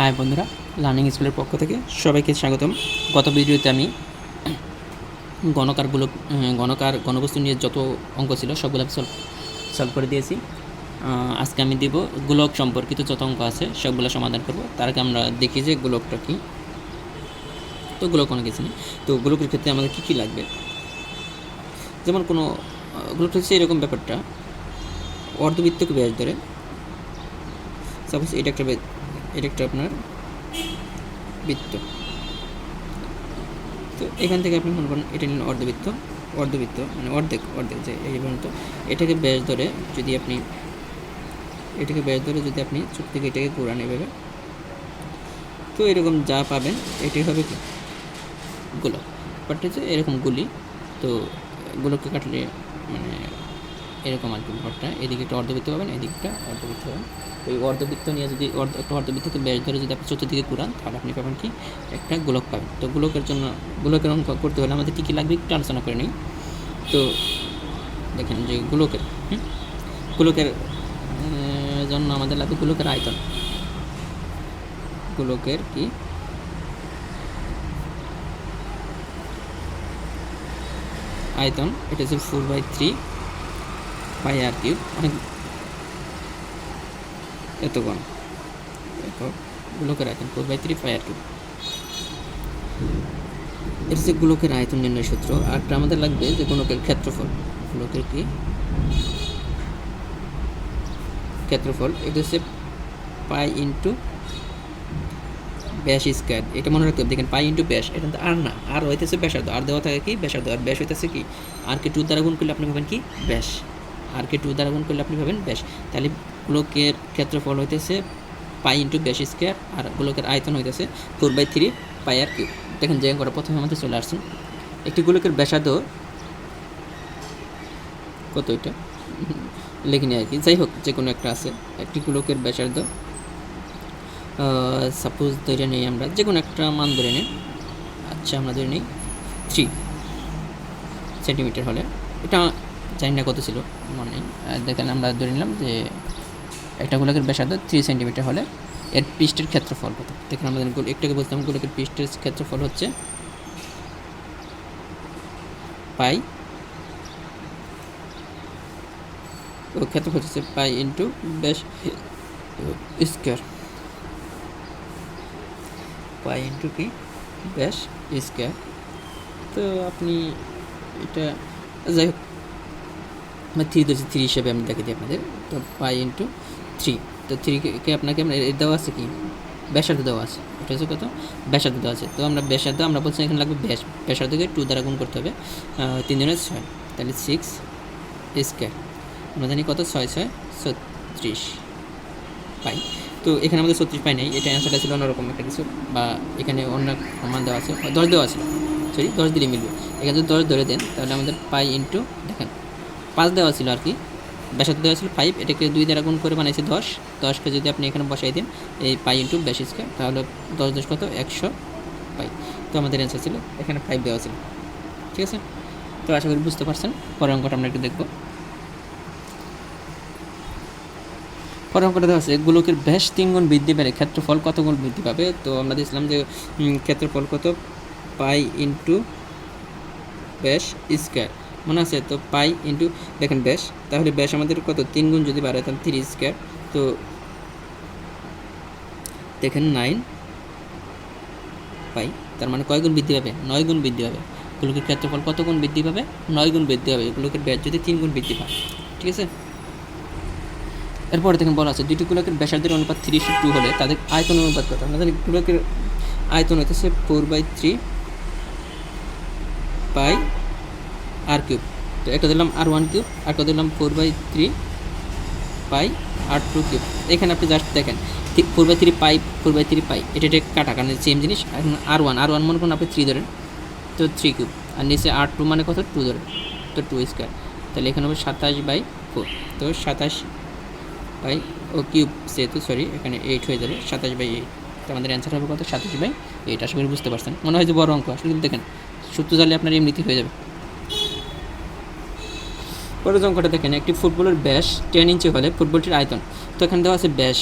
High বন্ধুরা learning স্কুলের পক্ষ থেকে সবাইকে স্বাগতম। গত ভিডিওতে আমি গণকারগুলো গণকার গণবস্তু নিয়ে যত অঙ্ক ছিল সবগুলো আমি সলভ সলভ করে দিয়েছি। আজকে আমি দেব গোলক সম্পর্কিত যত অঙ্ক আছে সবগুলো সমাধান করব। তার আগে আমরা দেখি যে গোলকটা কী। তো গোলক অনেক কিছু নেই। তো গোলকের ক্ষেত্রে আমাদের কী কী লাগবে? যেমন কোনো গোলকটা হচ্ছে এরকম ব্যাপারটা। অর্ধবৃত্তকে ব্যাস ধরে সাপোজ এটা একটা এটা একটা আপনার বৃত্ত। তো এখান থেকে আপনি মনে করেন এটা নিলেন অর্ধবৃত্ত অর্ধবৃত্ত মানে অর্ধেক অর্ধেক, যে এই পর্যন্ত। এটাকে ব্যাস ধরে যদি আপনি, এটাকে ব্যাস ধরে যদি আপনি চোখ থেকে এটাকে ঘুরান এভাবে, তো এরকম যা পাবেন, এটি হবে কি? গোলক। বাট হচ্ছে এরকম গুলি, তো গোলককে কাটলে মানে এরকম আর কি ব্যাপারটা এদিকে একটা অর্ধবৃত্ত পাবেন, এদিকে একটা অর্ধবৃত্ত পাবেন। ওই অর্ধবৃত্ত নিয়ে যদি অর্ধ একটা অর্ধবৃত্তকে ব্যাস ধরে যদি আপনি চতুর্দিকে ঘুরান, তাহলে আপনি পাবেন কি? একটা গোলক পাবেন। তো গোলকের জন্য গোলকের অঙ্ক করতে হলে আমাদের কী কী লাগবে একটু আলোচনা করে নিই। তো দেখেন যে গোলকের? গোলকের জন্য আমাদের লাগবে গোলকের আয়তন। গোলকের কি? আয়তন, এটা হচ্ছে four by three pi r cube অনেক এত কম। গোলকের আয়তন four by three pi r cube এটা হচ্ছে গোলকের আয়তন নির্ণয় সূত্র। আরটা আমাদের লাগবে যে গোলকের ক্ষেত্রফল। গোলকের কি? ক্ষেত্রফল। এটা হচ্ছে পাই ইন্টু ব্যাস স্কোয়ার। এটা মনে রাখতে হবে। দেখেন, পাই ইন্টু ব্যাস, এটা আর না। আর হইতেছে ব্যাসার্ধ। আর দেওয়া থাকে কি? ব্যাসার্ধ। আর ব্যাস হইতেছে কি? আর কে টু দ্বারা গুণ করলে আপনি পাবেন কি? ব্যাস। আর কে টু দ্বারা গুণ করলে আপনি পাবেন ব্যাস। তাহলে গোলকের ক্ষেত্রফল হইতেছে পাই ইন্টু ব্যাস স্কোয়ার আর গোলকের আয়তন হইতেছে four by three pi r cube দেখেন যে অঙ্কটা প্রথমে আমাদের চলে আসছেন একটি গোলকের ব্যাসার্ধ কত এটা? লেখিনি আর কি। যাই হোক যে কোনো একটা আছে। একটি গোলকের ব্যাসার্ধ সাপোজ ধরে নিই আমরা যে কোনো একটা মান ধরে নিই। আচ্ছা আমরা ধরে নিই থ্রি সেন্টিমিটার হলে। এটা জানি না কত ছিল, মনে দেখেন, আমরা ধরে নিলাম যে একটা গোলকের ব্যাসার্ধ থ্রি সেন্টিমিটার হলে এর পৃষ্ঠের ক্ষেত্রফল কত? দেখেন আমাদের গোল একটাকে বলতাম গোলকের পৃষ্ঠের ক্ষেত্রফল হচ্ছে পাই ও ক্ষেত্রফল হচ্ছে পাই ইন্টু ব্যাস স্কোয়ার। পাই ইন্টু কি? ব্যাস স্কোয়ার। তো আপনি এটা যাই হোক আমরা থ্রি ধরছি থ্রি হিসেবে আমি দেখে দিই আপনাদের। তো পাই ইন্টু থ্রি তো থ্রিকে আপনাকে আমরা দেওয়া আছে কি? ব্যাসার্ধ দেওয়া আছে। এটা হচ্ছে কত? ব্যাসার্ধ দেওয়া আছে। তো আমরা ব্যাসার্ধ, আমরা বলছি এখানে লাগবে ব্যাস ব্যাসার্ধকে টু দ্বারা গুণ করতে হবে তিন জনের ছয়। তাহলে সিক্স স্কোয়ার আমরা জানি কত? ছয় ছয়, ছত্রিশ। পাই। তো এখানে আমাদের ছত্রিশ পাই নেই। এটা অ্যান্সারটা ছিল অন্যরকম একটা কিছু। বা এখানে অন্য মান দেওয়া আছে। দশ দেওয়া ছিল সরি দশ দিলে মিলবে। এখানে যদি দশ ধরে দেন, তাহলে আমাদের পাই ইন্টু দেখেন পাঁচ দেওয়া ছিল আর কি। ব্যাসার্ধ দেওয়া ছিল ফাইভ এটাকে দুই দ্বারা গুণ করে বানাইছে দশ। দশকে যদি আপনি এখানে বসাই দেন, এই পাই ইন্টু ব্যাস স্কোয়ার তাহলে দশ দশ কত? একশো পাই তো আমাদের অ্যান্সার ছিল, এখানে ফাইভ দেওয়া ছিল। ঠিক আছে? তো আশা করি বুঝতে পারছেন। পরের অঙ্কটা আমরা একটু দেখব। পরের অঙ্কটা দেওয়া আছে, গোলকের ব্যাস তিন গুণ বৃদ্ধি পেলে ক্ষেত্রফল কত গুণ বৃদ্ধি পাবে? তো আমরা দেখছিলাম যে ক্ষেত্রফল কত? পাই ইন্টু ব্যাস স্কোয়ার মনে আছে? তো পাই ইন্টু দেখেন ব্যাস তাহলে ব্যাস আমাদের কত? তিন গুণ যদি বাড়ে তাহলে থ্রি স্কোয়ার তো দেখেন নাইন পাই, তার মানে কয় গুণ বৃদ্ধি পাবে? নয় গুণ বৃদ্ধি পাবে। গোলকের ক্ষেত্রফল কত গুণ বৃদ্ধি পাবে? নয় গুণ বৃদ্ধি পাবে। গোলকের ব্যাস যদি তিন গুণ বৃদ্ধি পায়, ঠিক আছে? এরপরে দেখেন বলা আছে দুটি গোলকের ব্যাসার্ধের অনুপাত থ্রি টু হলে তাদের আয়তন অনুপাত কত? আমাদের গোলকের আয়তন হইতেছে four by three pi r cube তো একটা দিলাম আর ওয়ান কিউব একটা দিলাম four by three pi r two cube এখানে আপনি জাস্ট দেখেন four by three pi four by three pi এটা এটা কাটা, কারণ সেম জিনিস। এখন আর ওয়ান আর ওয়ান মনে করুন আপনি থ্রি ধরেন, তো থ্রি কিউব আর নিচে আর টু মানে কত? টু ধরেন, তো টু স্কোয়ার তাহলে এখানে হবে সাতাশ বাই ফোর তো সাতাশ বাই ও কিউব যেহেতু সরি এখানে এইট হয়ে যাবে, সাতাশ বাই এইট তো আমাদের অ্যান্সার হবে কত? সাতাশ বাই এইট আশা করি বুঝতে পারছেন। মনে হয় যে বড় অঙ্ক, আসলে দেখেন সূত্র জানলে আপনার এমনিতেই হয়ে যাবে। পরের অঙ্কটা দেখেন, একটি ফুটবলের ব্যাস টেন ইঞ্চি হলে ফুটবলটির আয়তন। তো এখানে দেওয়া আছে ব্যাস।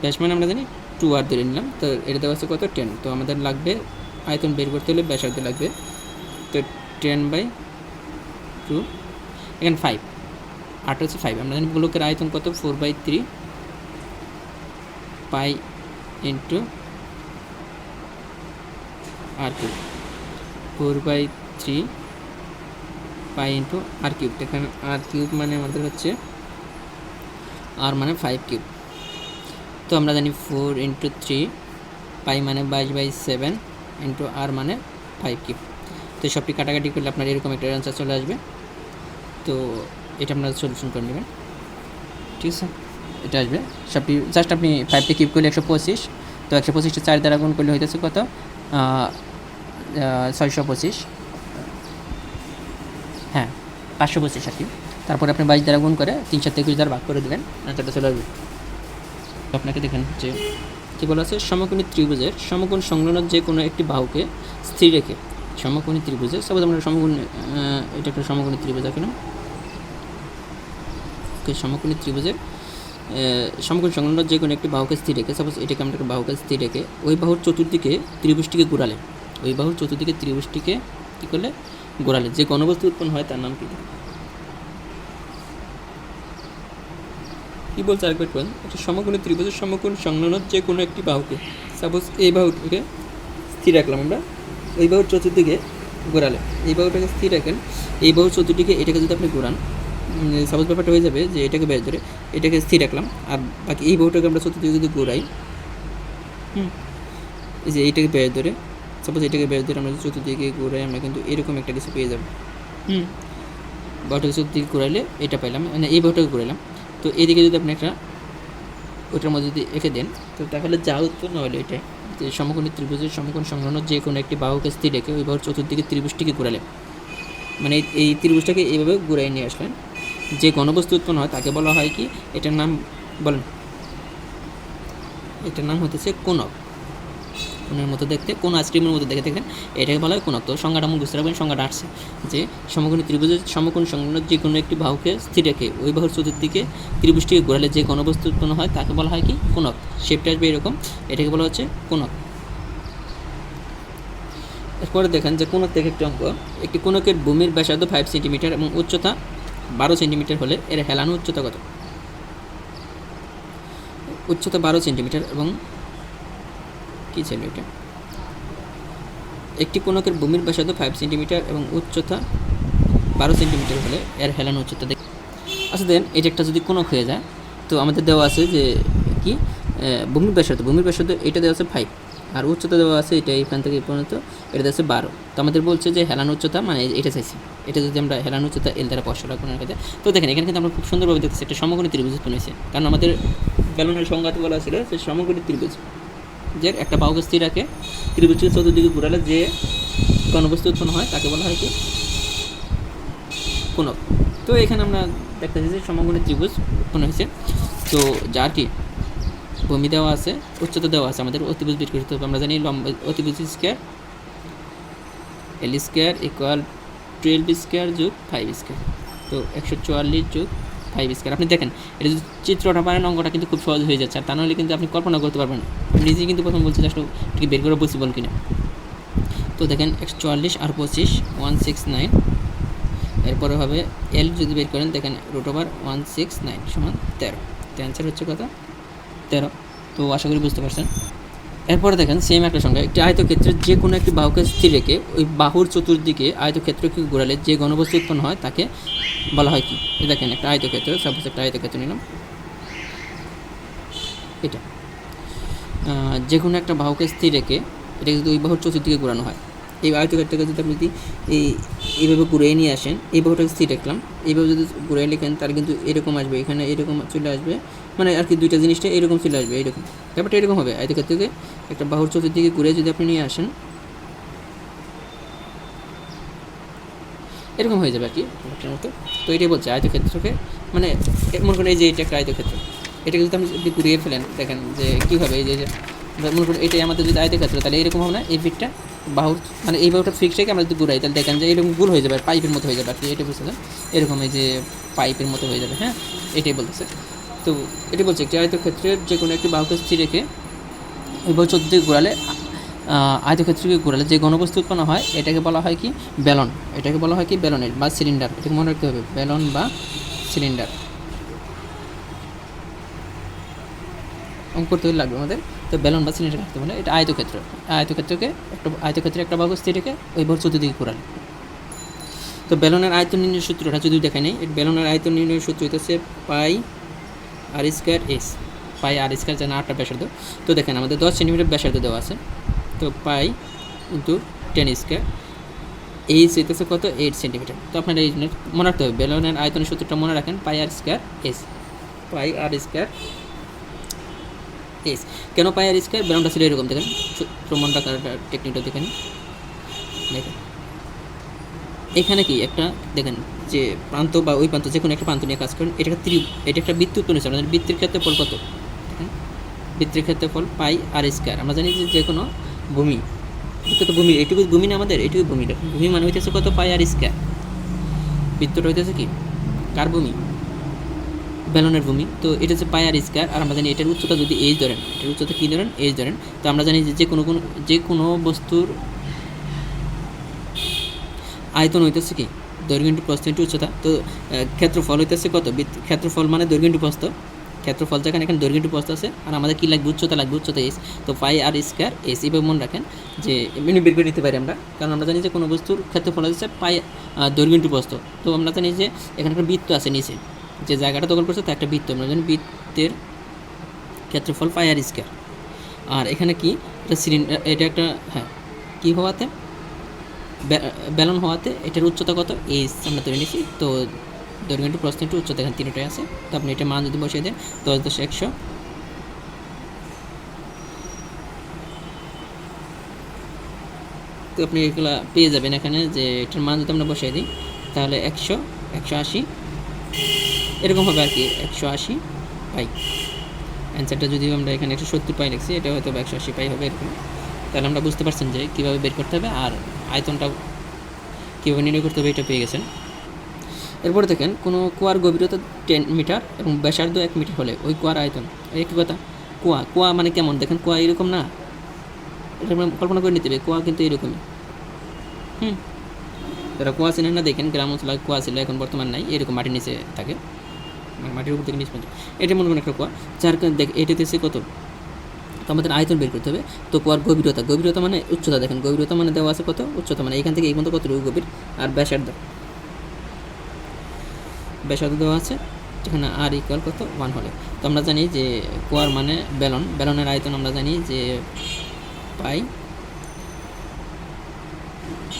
ব্যাস মানে আমরা জানি টু আর ধরে নিলাম, তো এটা দেওয়া আছে কত? টেন তো আমাদের লাগবে, আয়তন বের করতে হলে ব্যাসার্ধ লাগবে। তো টেন বাই টু এখানে ফাইভ আট হচ্ছে ফাইভ আমরা জানি গোলকের আয়তন কত? Four by three pi into r two four by three pi into r cube এখানে আর কিউব মানে আমাদের হচ্ছে আর মানে ফাইভ কিউব তো আমরা জানি ফোর ইন্টু থ্রি পাই মানে বাইশ বাই সেভেন ইন্টু আর মানে ফাইভ কিউব তো সবটি কাটাকাটি করলে আপনার এরকম একটা অ্যান্সার চলে আসবে। তো এটা আপনারা সলিউশন করে নেবেন। ঠিক আছে? এটা আসবে। সবটি জাস্ট আপনি ফাইভটি কিউব করলে একশো পঁচিশ। তো একশো পঁচিশটা চার দ্বারা গুণ করলে হইতেছে কত? ছয়শো পঁচিশ। পাঁচশো পঁচিশ আর কি। তারপরে আপনি বাইশ দ্বারা গুণ করে তিন সাত একুশ দ্বারা ভাগ করে দেবেন আনসারটা চলে আসবে। আপনাকে দেখেন যে কী বলা আছে, সমকোণী ত্রিভুজের সমকোণ সংলগ্ন যে কোনো একটি বাহুকে স্থির রেখে, সমকোণী ত্রিভুজের সাপোজ আমরা সমকোণ এটা একটা সমকোণী ত্রিভুজ কেন সমকোণী ত্রিভুজের সমকোণ সংলগ্ন যে কোনো একটি বাহুকে স্থির রেখে সাপোজ এটাকে আমরা একটা বাহুকে স্থির রেখে, ওই বাহুর চতুর্দিকে ত্রিভুজটিকে ঘোরালে, ওই বাহুর চতুর্দিকে ত্রিভুজটিকে কী করলে? ঘোরালে যে গণবস্তু উৎপন্ন হয় তার নাম কি? কী বলছে আরেকবার করুন একটা সমকোণী ত্রিভুজের সমকোণ সংলগ্ন যে কোনো একটি বাহুকে সাপোজ এই বাহুটাকে স্থির রাখলাম আমরা ওই বাহুর চতুর্দিকে ঘোরালে এই বাহুটাকে স্থির রাখেন, এই বাহুর চতুর্দিকে এটাকে যদি আপনি ঘোরান সাপোজ ব্যাপারটা হয়ে যাবে যে এটাকে ব্যাস ধরে এটাকে স্থির রাখলাম, আর বাকি এই বাহুটাকে আমরা চতুর্দিকে যদি ঘোরাই, হুম, এই যে এইটাকে ব্যাস ধরে সাপোজ এটাকে ব্যাস ধরে আমরা যদি চতুর্দিকে ঘুরাই আমরা কিন্তু এরকম একটা কিছু পেয়ে যাব। হুম। বাহুটাকে চতুর্দিকে ঘোরাইলে এটা পাইলাম মানে এই বাহুটাকে ঘুরাইলাম। তো এদিকে যদি আপনি একটা ওটার মধ্যে যদি এঁকে দেন তো তাহলে যা উৎপন্ন হলো এটাই যে সমকোণী ত্রিভুজের সমকোণ সংলগ্ন যে কোনো একটি বাহুকে স্থির রেখে ওই বাহুর চতুর্দিকে ত্রিভুজটিকে ঘুরালেন। মানে এই- এই ত্রিভুজটাকে এইভাবে ঘুরাই নিয়ে আসলেন। যে ঘনবস্তু উৎপন্ন হয় তাকে বলা হয় কি এটার নাম বলেন এটার নাম হতেছে কোনক কোনের মতো দেখতে, কোন আইসক্রিমের মতো দেখে দেখেন এটাকে বলা হয় কোনক তো সংজ্ঞাটা মূল বুঝতে পারবেন, সংজ্ঞাটা আসছে যে সমকোণী ত্রিভুজের সমকোণ সংলগ্ন যে কোনো একটি বাহুকে স্থির রেখে, ওই বাহুর চতুর্দিকে ত্রিভুজটিকে ঘোরালে যে ঘনবস্তু উৎপন্ন হয়, তাকে বলা হয় কি? কোনক শেপটা আসবে এরকম। এটাকে বলা হচ্ছে কোনক এরপরে দেখেন যে কোনক থেকে একটি অঙ্ক। একটি কোনকের ভূমির ব্যাসার্ধ ফাইভ সেন্টিমিটার এবং উচ্চতা বারো সেন্টিমিটার হলে এর হেলানো উচ্চতা কত? উচ্চতা বারো সেন্টিমিটার এবং কী ছিল এটা? একটি কোনকের ভূমির ব্যাসার্ধ ফাইভ সেন্টিমিটার এবং উচ্চতা বারো সেন্টিমিটার হলে এর হেলানো উচ্চতা দেখ আচ্ছা দেন এটা একটা যদি কোনক হয়ে যায়, তো আমাদের দেওয়া আছে যে কি? ভূমির ব্যাসার্ধ। ভূমির ব্যাসার্ধ এটা দেওয়া আছে ফাইভ আর উচ্চতা দেওয়া আছে এটা এখান থেকে পর্যন্ত, এটা দেওয়া আছে বারো। তো আমাদের বলছে যে হেলানো উচ্চতা মানে এটা চাইছি। এটা যদি আমরা হেলানো উচ্চতা এল দ্বারা স্পষ্ট রাখব না তো দেখেন, এখানে কিন্তু আমরা খুব সুন্দরভাবে দেখতেছি একটা সমকোণী ত্রিভুজ উৎপন্ন হয়েছে কারণ আমাদের বেলুনের সংজ্ঞাত বলা ছিল যে সমকোণী ত্রিভুজ। যে একটা বাহুকে স্থির রাখে, ত্রিভুজকে চতুর্দিকে ঘুরালে যে গণবস্তু উৎপন্ন হয়, তাকে বলা হয় কি? কোনক তো এখানে আমরা দেখতেছি যে সমকোণী ত্রিভুজ উৎপন্ন হয়েছে। তো যার কি ভূমি দেওয়া আছে, উচ্চতা দেওয়া আছে, আমাদের অতিভুজ বের করতে হবে। আমরা জানি লম্বা, অতিভুজ square l square equal twelve square যোগ ফাইভ স্কোয়ার। তো একশো চুয়াল্লিশ যোগ ফাইভ স্কোয়ার আপনি দেখেন, এটা যদি চিত্রটা পারেন, অঙ্কটা কিন্তু খুব সহজ হয়ে যাচ্ছে। আর তা নাহলে কিন্তু আপনি কল্পনা করতে পারবেন নিজেই কিন্তু প্রথম বলছি আসলে এটাকে বের করে পসিবল কিনা। তো দেখেন, একশো চুয়াল্লিশ আর পঁচিশ ওয়ান সিক্স নাইন এরপরে হবে এল যদি বের করেন, দেখেন root over one six nine সমান তেরো। তো অ্যান্সার হচ্ছে কথা তেরো। তো আশা করি বুঝতে পারছেন। এরপরে দেখেন সেম একটা সংখ্যা। একটি আয়তক্ষেত্রের যে কোনো একটি বাহুকে স্থির রেখে ওই বাহুর চতুর্দিকে আয়তক্ষেত্রকে ঘোরালে যে ঘনবস্তু উৎপন্ন হয়, তাকে বলা হয় কি? দেখেন, একটা আয়তক্ষেত্র, সাপোজ একটা আয়তক্ষেত্র নিলাম। এটা। যে কোনো একটা বাহুকে স্থির রেখে এটা যদি ওই বাহুর চতুর্দিকে ঘোরানো হয়, এই আয়তক্ষেত্রকে যদি আপনি যদি এই, এইভাবে ঘুরিয়ে নিয়ে আসেন, এই বাহুটাকে স্থির রাখলাম, এইভাবে যদি ঘুরিয়ে লেখেন, তার কিন্তু এরকম আসবে, এখানে এরকম চলে আসবে মানে আর কি দুইটা জিনিসটা এরকম চলে আসবে, এরকম। ব্যাপারটা এরকম হবে, আয়তক্ষেত্রকে একটা বাহুর চতুর্দিকে ঘুরে যদি আপনি নিয়ে আসেন এরকম হয়ে যাবে আর কি ব্যাপারটার মতো। তো এটাই বলছে, আয়তক্ষেত্রকে মানে মনে করেন এই যে এটা একটা আয়তক্ষেত্র, এটাকে যদি আপনি যদি ঘুরিয়ে ফেলেন, দেখেন যে কী হবে, এই যে মনে করেন এটাই আমাদের যদি আয়তক্ষেত্র, তাহলে এরকম হবে না, এই পিঠটা বাহুর মানে এই বাহুটা ফিক্স রেখে আমরা যদি ঘুরাই, তাহলে দেখেন যে এরকম গোল হয়ে যাবে পাইপের মতো হয়ে যাবে আর কি এটা বুঝতে এরকম এই যে পাইপের মতো হয়ে যাবে হ্যাঁ এটাই বলতেছে। তো এটি বলছে, একটি আয়তক্ষেত্রের যে কোনো একটি বাহুকে স্থির রেখে এবার চতুর্দিকে ঘোরালে আয়তক্ষেত্রকে ঘোরালে যে ঘনবস্তু উৎপন্ন হয়, এটাকে বলা হয় কি? বেলন এটাকে বলা হয় কি? বেলনের বা সিলিন্ডার। এটাকে মনে রাখতে হবে বেলন বা সিলিন্ডার। অঙ্ক করতে লাগবে আমাদের। তো বেলন বা সিলিন্ডার রাখতে বলে এটা আয়তক্ষেত্র। আয়তক্ষেত্রকে একটা আয়তক্ষেত্রে একটা বাহু স্থির রেখে ওই ভর চতুর্দিকে ঘোরালে। তো বেলনের আয়তন নির্ণয় সূত্রটা যদি দেখা নেই বেলনের আয়তন নির্ণয়ের সূত্র হচ্ছে pi r square s. Pi r square যেন আটটা ব্যাসার্ধ। তো দেখেন, আমাদের দশ সেন্টিমিটার ব্যাসার্ধ দেওয়া আছে। তো pi into ten square h হইতেছে কত? এইট সেন্টিমিটার তো আপনারা এই মনে রাখতে হবে বেলনের আয়তনের সূত্রটা মনে রাখেন pi r square s pi r square s কেন পাই আর স্কোয়ার বেলনটা ছিল এরকম, দেখেন প্রমাণ রাখার টেকনিকটা দেখেন। দেখেন। এখানে কি একটা, দেখেন, যে প্রান্ত বা ওই প্রান্ত যে কোনো একটা প্রান্ত নিয়ে কাজ করেন এটা একটা ত্রি এটা একটা বৃত্ত উৎপন্ন হচ্ছে বৃত্তের ক্ষেত্রে ফল কত বৃত্তের ক্ষেত্রে ফল পাই আর স্কোয়ার আমরা জানি যে যে কোনো ভূমি। বৃত্ত তো ভূমি, এটুকু ভূমি না আমাদের, এটুকু ভূমি ভূমি মানে হইতেছে কত? পাই আর স্কোয়ার বৃত্তটা হইতেছে কি? কার ভূমি? বেলনের ভূমি। তো এটা হচ্ছে পাই আর স্কোয়ার আর আমরা জানি এটার উচ্চতা যদি এইচ ধরেন, এটার উচ্চতা কী ধরেন? এইচ ধরেন। তো আমরা জানি যে কোনো কোনো যে কোনো বস্তুর আয়তন হইতেছে কি? দৈর্ঘ্য ইন্টু প্রস্থ ইন্টু উচ্চতা। তো ক্ষেত্রফল হইতেছে কত? ক্ষেত্রফল মানে দৈর্ঘ্য ইন্টু প্রস্থ ক্ষেত্রফল যেখানে এখানে দৈর্ঘ্য ইন্টু প্রস্থ আছে। আর আমাদের কী লাগবে? উচ্চতা লাগবে, উচ্চতা এস তো পাই আর স্কোয়ার এস এইভাবে মনে রাখেন যে এমনি বের করে নিতে পারি আমরা। কারণ আমরা জানি যে কোনো বস্তুর ক্ষেত্রফল হচ্ছে পাই দৈর্ঘ্য ইন্টু প্রস্থ তো আমরা জানি যে এখানে একটা বৃত্ত আছে নিচে। যে জায়গাটা দখল করছে তা একটা বৃত্ত। আমরা জানি বৃত্তের ক্ষেত্রফল পাই আর স্কোয়ার আর এখানে কি? এটা সিলিন্ডার এটা একটা হ্যাঁ কী হওয়াতে? বে- বেলন হওয়াতে এটার উচ্চতা কত? এই আমরা ধরে নিয়েছি তো দৈর্ঘ্য একটু প্রশ্ন একটু উচ্চতা এখানে তিনটাই আছে। তো আপনি এটা মান যদি বসিয়ে দেন, দশ দশ একশো। তো আপনি এগুলো পেয়ে যাবেন এখানে যে এটার মান যদি আমরা বসিয়ে দিই, তাহলে একশো একশো আশি। এরকম হবে আর কি, একশো আশি পাই। অ্যান্সারটা যদি আমরা এখানে একশো সত্তর পাই লিখছি, এটা হয়তো একশো আশি পাই হবে এরকম। তাহলে আমরা বুঝতে পারছেন যে কীভাবে বের করতে হবে আর আয়তনটা কীভাবে নির্ণয় করতে হবে এটা পেয়ে গেছেন। এরপরে দেখেন, কোনো কুয়ার গভীরতা টেন মিটার এবং ব্যাসার্ধ এক মিটার হলে ওই কুয়ার আয়তন। একই কথা, কুয়া কুয়া মানে কেমন? দেখেন, কুয়া এরকম না? এটা কল্পনা করে নিতে হবে, কুয়া কিন্তু এরকমই। হুম। যারা কুয়া ছিলেন না, দেখেন, গ্রাম অঞ্চলে কুয়া ছিল, এখন বর্তমান নাই, এরকম মাটির নিচে থাকে। মানে মাটির উপর থেকে নিচ পর্যন্ত। এটা মনে করেন একটা কুয়া, যার দেখ এটাতে সে কত? তো আমাদের আয়তন বের করতে হবে। তো কুয়ার গভীরতা গভীরতা মানে উচ্চতা, দেখেন, গভীরতা মানে দেওয়া আছে কত? উচ্চতা মানে এখান থেকে এই পর্যন্ত কতটুকু গভীর? আর ব্যাসার্ধ। ব্যাসার্ধ দেওয়া আছে, যেখানে আর ইকুয়াল কত? ওয়ান হলে। তো আমরা জানি যে কোয়ার মানে বেলন বেলনের আয়তন আমরা জানি যে পাই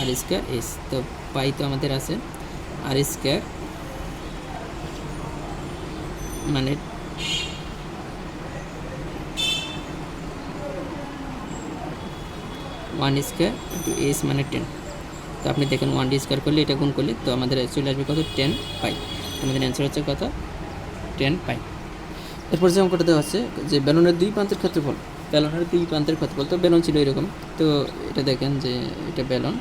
আর স্কোয়ার এস তো পাই তো আমাদের আছে আর স্কোয়ার মানে ওয়ান স্কোয়ার ইন্টু এস মানে টেন তো আপনি দেখেন ওয়ান ডি স্কোয়ার করলে এটা গুণ করলে তো আমাদের চলে আসবে কত? Ten pi. আমাদের অ্যান্সার হচ্ছে কত? টেন পাই এরপর যে অঙ্কটা দেওয়া আছে, যে বেলুনের দুই প্রান্তের ক্ষেত্রফল বেলুনের দুই প্রান্তের ক্ষেত্রফল, তো বেলুন ছিল এরকম। তো এটা দেখেন যে এটা বেলুন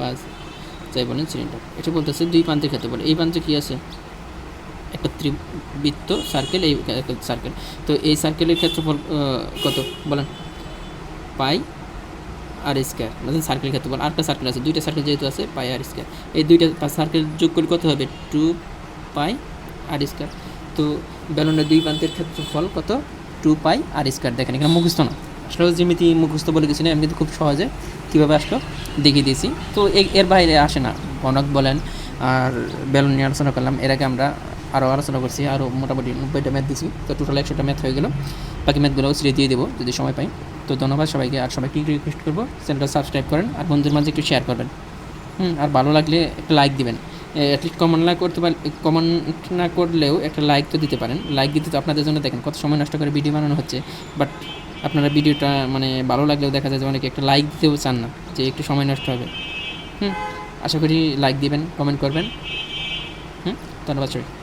বাস, যাই বলেন সিলিন্ডার এটা বলতেছে দুই প্রান্তের ক্ষেত্রফল। এই প্রান্তে কী আছে? একটা ত্রিবৃত্ত সার্কেল এই সার্কেল তো এই সার্কেলের ক্ষেত্রফল কত? বলেন। পাই আর স্কোয়ার মানে সার্কেল ক্ষেত্রফল আরেকটা সার্কেল আছে, দুইটা সার্কেল যেহেতু আছে পাই আর স্কোয়ার এই দুইটা সার্কেল যোগ করে কত হবে? টু পাই আর স্কোয়ার তো বেলুনের দুই প্রান্তের ক্ষেত্রফল কত? টু পাই আর স্কোয়ার দেখেন এখানে মুখস্থ না, আসলে যেমিতি মুখস্থ বলে কিছু না আমি কিন্তু খুব সহজে কীভাবে আসলো দেখিয়ে দিয়েছি, তো এর বাইরে আসে না গণক বলেন আর বেলুন নিয়ে আলোচনা করলাম, এর আগে আমরা আরও আলোচনা করছি আরও মোটামুটি নব্বইটা ম্যাথ দিছি। তো টোটাল একশোটা ম্যাথ হয়ে গেল। বাকি ম্যাথগুলোও ছিঁড়ে দিয়ে দেবো, যদি সময় পাই। তো ধন্যবাদ সবাইকে, আর সবাইকে রিকোয়েস্ট করব চ্যানেলটা সাবস্ক্রাইব করেন, আর বন্ধুদের মাঝে একটু শেয়ার করবেন। হুম, আর ভালো লাগলে একটা লাইক দিবেন। অ্যাটলিস্ট কমেন্ট না করতে পারেন কমেন্ট না করলেও একটা লাইক তো দিতে পারেন। লাইক দিতে তো আপনাদের জন্য দেখেন, কত সময় নষ্ট করে ভিডিও বানানো হচ্ছে। বাট আপনারা ভিডিওটা মানে ভালো লাগলেও দেখা যায় যে অনেকে একটা লাইক দিতেও চান না, যে একটু সময় নষ্ট হবে। হুম, আশা করি লাইক দিবেন কমেন্ট করবেন। হুম, ধন্যবাদ সবাই